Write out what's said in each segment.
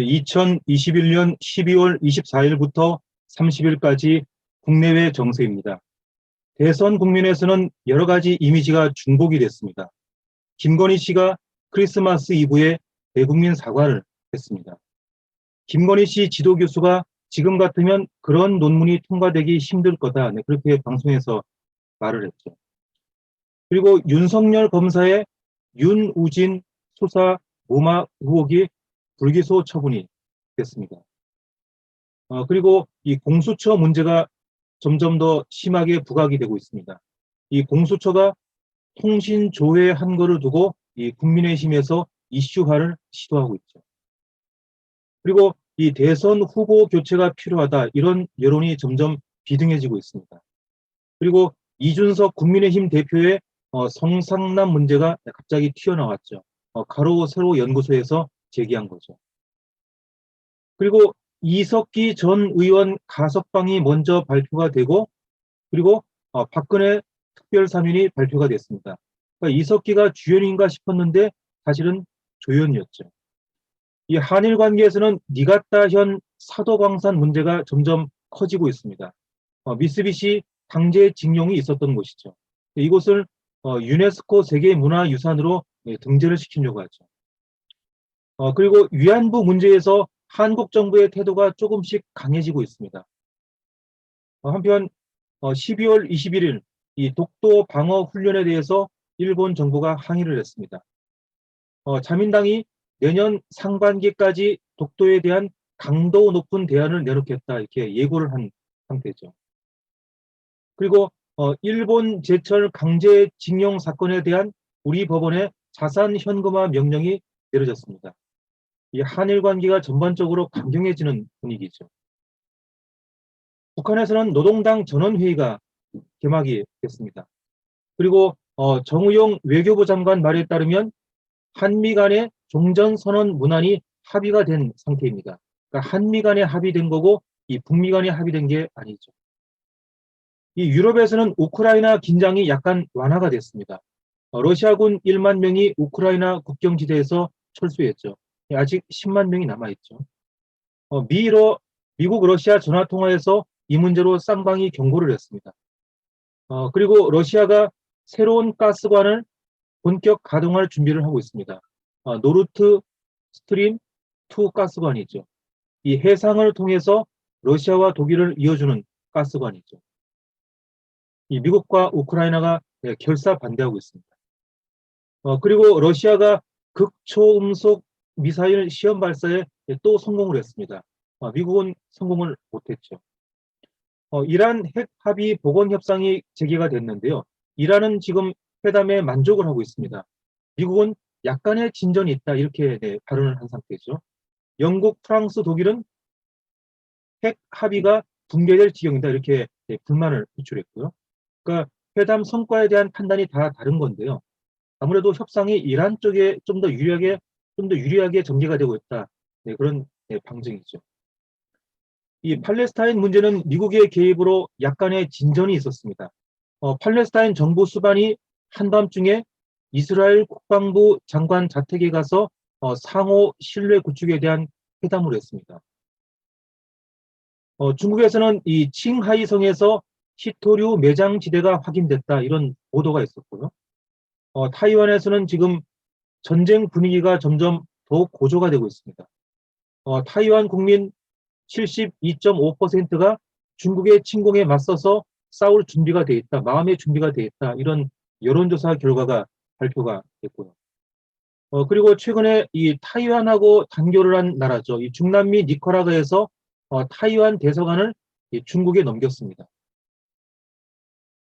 2021년 12월 24일부터 30일까지 국내외 정세입니다. 대선 국면에서는 여러 가지 이미지가 중복이 됐습니다. 김건희 씨가 크리스마스 이브에 대국민 사과를 했습니다. 김건희 씨 지도 교수가 지금 같으면 그런 논문이 통과되기 힘들 거다. 네, 그렇게 방송에서 말을 했죠. 그리고 윤석열 검사의 윤우진 수사 무마 의혹이 불기소 처분이 됐습니다. 어, 그리고 이 공수처 문제가 점점 더 심하게 부각이 되고 있습니다. 이 공수처가 통신 조회한 거를 두고 이 국민의힘에서 이슈화를 시도하고 있죠. 그리고 이 대선 후보 교체가 필요하다 이런 여론이 점점 비등해지고 있습니다. 그리고 이준석 국민의힘 대표의 어, 성상남 문제가 갑자기 튀어나왔죠. 어, 가로 세로 연구소에서 제기한 거죠. 그리고 이석기 전 의원 가석방이 먼저 발표가 되고 그리고 어, 박근혜 특별 사면이 발표가 됐습니다. 그러니까 이석기가 주연인가 싶었는데 사실은 조연이었죠. 이 한일 관계에서는 니가타현 사도광산 문제가 점점 커지고 있습니다. 어, 미쓰비시 강제 징용이 있었던 곳이죠. 이곳을 어, 유네스코 세계문화유산으로 예, 등재를 시키려고 하죠. 어, 그리고 위안부 문제에서 한국 정부의 태도가 조금씩 강해지고 있습니다. 어, 한편 어, 12월 21일 이 독도 방어 훈련에 대해서 일본 정부가 항의를 했습니다. 어, 자민당이 내년 상반기까지 독도에 대한 강도 높은 대안을 내놓겠다 이렇게 예고를 한 상태죠. 그리고 어, 일본 제철 강제징용 사건에 대한 우리 법원의 자산 현금화 명령이 내려졌습니다. 이 한일 관계가 전반적으로 강경해지는 분위기죠. 북한에서는 노동당 전원회의가 개막이 됐습니다. 그리고 어, 정우용 외교부 장관 말에 따르면 한미 간의 종전선언 문안이 합의가 된 상태입니다. 그러니까 한미 간에 합의된 거고 이 북미 간에 합의된 게 아니죠. 이 유럽에서는 우크라이나 긴장이 약간 완화가 됐습니다. 어, 러시아군 1만 명이 우크라이나 국경지대에서 철수했죠. 아직 10만 명이 남아있죠. 어, 미러, 미국 러시아 전화통화에서 이 문제로 쌍방이 경고를 했습니다. 어, 그리고 러시아가 새로운 가스관을 본격 가동할 준비를 하고 있습니다. 어, 노르트 스트림 2 가스관이죠. 이 해상을 통해서 러시아와 독일을 이어주는 가스관이죠. 이 미국과 우크라이나가 네, 결사 반대하고 있습니다. 어, 그리고 러시아가 극초음속 미사일 시험 발사에 또 성공을 했습니다. 어, 미국은 성공을 못했죠. 어, 이란 핵 합의 보건 협상이 재개가 됐는데요. 이란은 지금 회담에 만족을 하고 있습니다. 미국은 약간의 진전이 있다 이렇게 네, 발언을 한 상태죠. 영국, 프랑스, 독일은 핵 합의가 붕괴될 지경이다 이렇게 네, 불만을 표출했고요. 그러니까 회담 성과에 대한 판단이 다 다른 건데요. 아무래도 협상이 이란 쪽에 좀 더 유리하게 좀 더 유리하게 전개가 되고 있다. 네, 그런 네, 방증이죠. 이 팔레스타인 문제는 미국의 개입으로 약간의 진전이 있었습니다. 어, 팔레스타인 정부 수반이 한밤중에 이스라엘 국방부 장관 자택에 가서 어, 상호 신뢰 구축에 대한 회담을 했습니다. 어, 중국에서는 이 칭하이성에서 히토류 매장 지대가 확인됐다 이런 보도가 있었고요. 어, 타이완에서는 지금 전쟁 분위기가 점점 더 고조가 되고 있습니다. 어, 타이완 국민 72.5%가 중국의 침공에 맞서서 싸울 준비가 돼 있다, 마음의 준비가 돼 있다 이런 여론조사 결과가 발표가 됐고요. 어, 그리고 최근에 이 타이완하고 단교를 한 나라죠. 이 중남미 니카라과에서 어, 타이완 대사관을 중국에 넘겼습니다.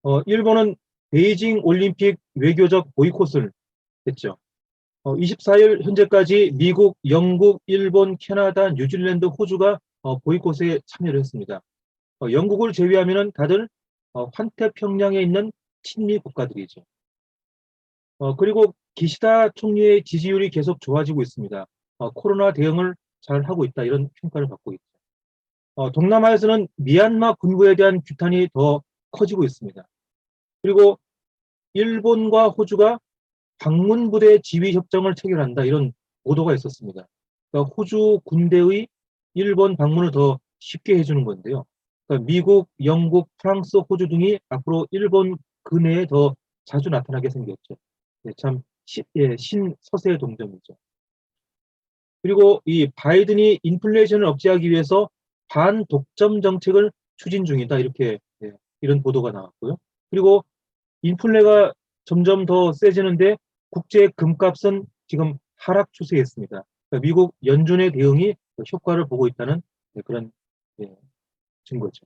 어, 일본은 베이징 올림픽 외교적 보이콧을 했죠. 어, 24일 현재까지 미국, 영국, 일본, 캐나다, 뉴질랜드, 호주가 어, 보이콧에 참여를 했습니다. 어, 영국을 제외하면 다들 어, 환태평양에 있는 친미 국가들이죠. 어, 그리고 기시다 총리의 지지율이 계속 좋아지고 있습니다. 어, 코로나 대응을 잘 하고 있다 이런 평가를 받고 있죠. 어, 동남아에서는 미얀마 군부에 대한 규탄이 더 커지고 있습니다. 그리고 일본과 호주가 방문부대 지휘 협정을 체결한다 이런 보도가 있었습니다. 그러니까 호주 군대의 일본 방문을 더 쉽게 해주는 건데요. 그러니까 미국, 영국, 프랑스, 호주 등이 앞으로 일본 근해에 더 자주 나타나게 생겼죠. 네, 참 시, 예, 신서세 동정이죠. 그리고 이 바이든이 인플레이션을 억제하기 위해서 반독점 정책을 추진 중이다. 이렇게 예, 이런 보도가 나왔고요. 그리고 인플레가 점점 더 세지는데 국제 금값은 지금 하락 추세였습니다. 그러니까 미국 연준의 대응이 효과를 보고 있다는 네, 그런 예, 증거죠.